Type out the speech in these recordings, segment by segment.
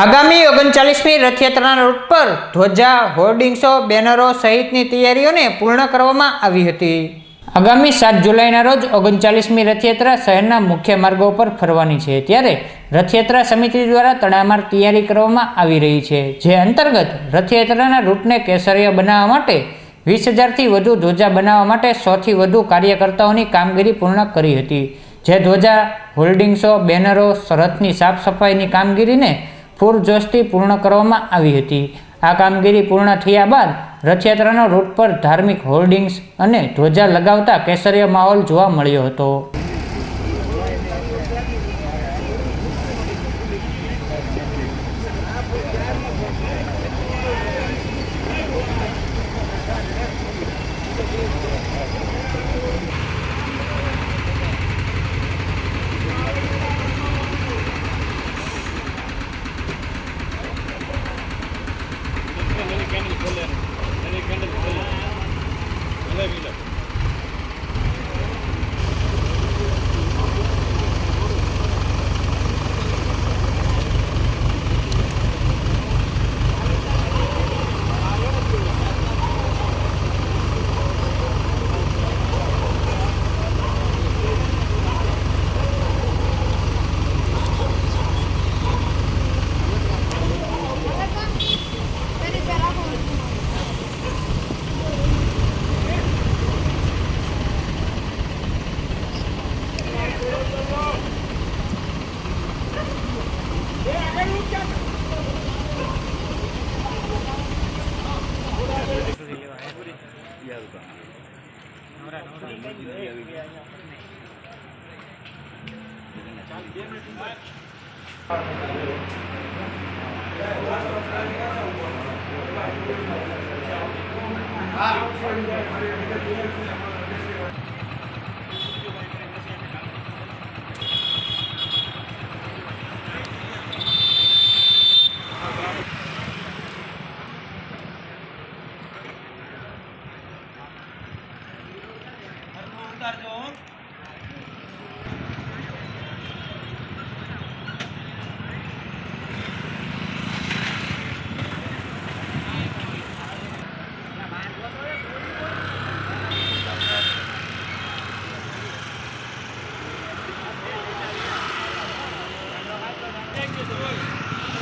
આગામી ઓગણચાલીસમી રથયાત્રાના રૂટ પર ધ્વજા, હોર્ડિંગ્સો, બેનરો સહિતની તૈયારીઓને પૂર્ણ કરવામાં આવી હતી. આગામી સાત જુલાઈના રોજ ઓગણચાલીસમી રથયાત્રા શહેરના મુખ્ય માર્ગો પર ફરવાની છે. ત્યારે રથયાત્રા સમિતિ દ્વારા તડામાર તૈયારી કરવામાં આવી રહી છે. જે અંતર્ગત રથયાત્રાના રૂટને કેસરીય બનાવવા માટે વીસ હજારથી વધુ ધ્વજા બનાવવા માટે સોથી વધુ કાર્યકર્તાઓની કામગીરી પૂર્ણ કરી હતી. જે ધ્વજા હોલ્ડિંગ્સો બેનરો રથની સાફ સફાઈની કામગીરીને પૂરજોશથી પૂર્ણ કરવામાં આવી હતી. આ કામગીરી પૂર્ણ થયા બાદ રથયાત્રાનો રૂટ પર ધાર્મિક હોર્ડિંગ્સ અને ધ્વજા લગાવતા કેસરીય માહોલ જોવા મળ્યો હતો. એ હા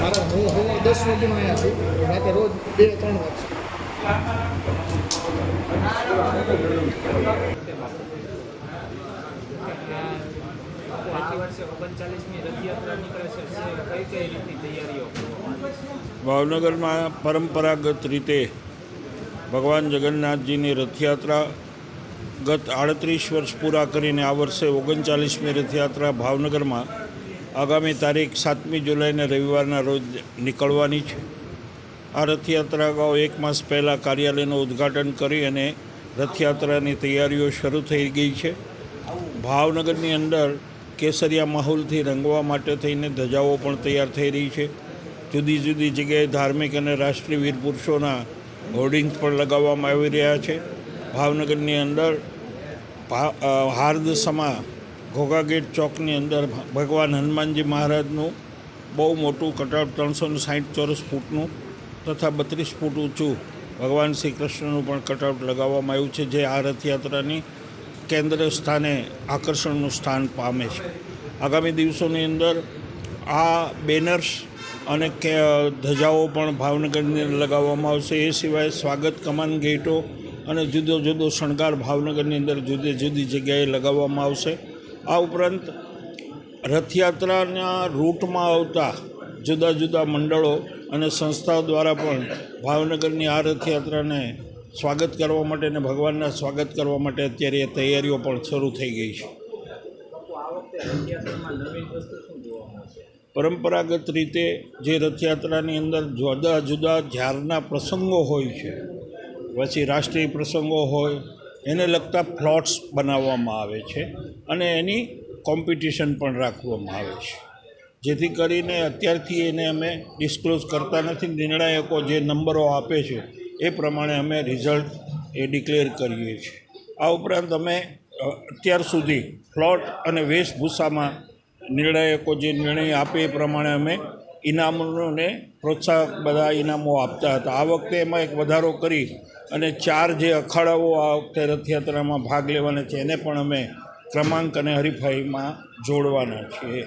મારા હું હું દસ વાગ્યામાં આવ્યા છું. રાતે રોજ બે ત્રણ વાગે ભાવનગરમાં પરંપરાગત રીતે ભગવાન જગન્નાથજીની રથયાત્રા ગત આડત્રીસ વર્ષ પૂરા કરીને આ વર્ષે ઓગણચાલીસમી રથયાત્રા ભાવનગરમાં આગામી તારીખ સાતમી જુલાઈને રવિવારના રોજ નીકળવાની છે. આ રથયાત્રા અગાઉ એક માસ પહેલાં કાર્યાલયનું ઉદ્ઘાટન કરી અને રથયાત્રાની તૈયારીઓ શરૂ થઈ ગઈ છે. ભાવનગરની અંદર કેસરિયા માહોલથી રંગવા માટે થઈને ધજાઓ પણ તૈયાર થઈ રહી છે. જુદી જુદી જગ્યાએ ધાર્મિક અને રાષ્ટ્રીય વીર પુરુષોના હોર્ડિંગ્સ પણ લગાવવામાં આવી રહ્યા છે. ભાવનગરની અંદર હાર્દ સમા ઘોઘા ગેટ ચોકની અંદર ભગવાન હનુમાનજી મહારાજનું બહુ મોટું કટઆઉટ ત્રણસો સાઠ ચોરસ ફૂટનું તથા બત્રીસ ફૂટ ઊંચું ભગવાન શ્રી કૃષ્ણનું પણ કટઆઉટ લગાવવામાં આવ્યું છે, જે આ રથયાત્રાની કેન્દ્ર સ્થાને આકર્ષણનું સ્થાન પામે છે. આગામી દિવસોની અંદર આ બેનર્સ અને કે ધજાઓ પણ ભાવનગરની લગાવવામાં આવશે. એ સિવાય સ્વાગત કમાન ગેટો અને જુદો જુદો શણગાર ભાવનગરની અંદર જુદી જુદી જગ્યાએ લગાવવામાં આવશે. આ ઉપરાંત રથયાત્રાના રૂટમાં આવતા જુદા જુદા મંડળો અને સંસ્થાઓ દ્વારા પણ ભાવનગરની આ રથયાત્રાને સ્વાગત કરવા માટે અને ભગવાનના સ્વાગત કરવા માટે અત્યારે તૈયારીઓ પણ શરૂ થઈ ગઈ છે. પરંપરાગત રીતે જે રથયાત્રાની અંદર જુદા જુદા ઝારના પ્રસંગો હોય છે, પછી રાષ્ટ્રીય પ્રસંગો હોય, એને લગતા પ્લોટ્સ બનાવવામાં આવે છે અને એની કોમ્પિટિશન પણ રાખવામાં આવે છે. જેથી કરીને અત્યારથી એને અમે ડિસ્ક્લોઝ કરતા નથી. નિર્ણાયકો જે નંબરો આપે છે, એ પ્રમાણે અમે રિઝલ્ટ એ ડિક્લેર કરીએ છીએ. આ ઉપરાંત અમે અત્યાર સુધી ફ્લોટ અને વેશભૂષામાં નિર્ણાયકો જે નિર્ણય આપે એ પ્રમાણે અમે ઇનામોને પ્રોત્સાહક બધા ઇનામો આપતા હતા. આ વખતે એમાં એક વધારો કરી અને ચાર જે અખાડાઓ આ વખતે રથયાત્રામાં ભાગ લેવાના છે, એને પણ અમે ક્રમાંક અને હરીફાઈમાં જોડવાના છીએ.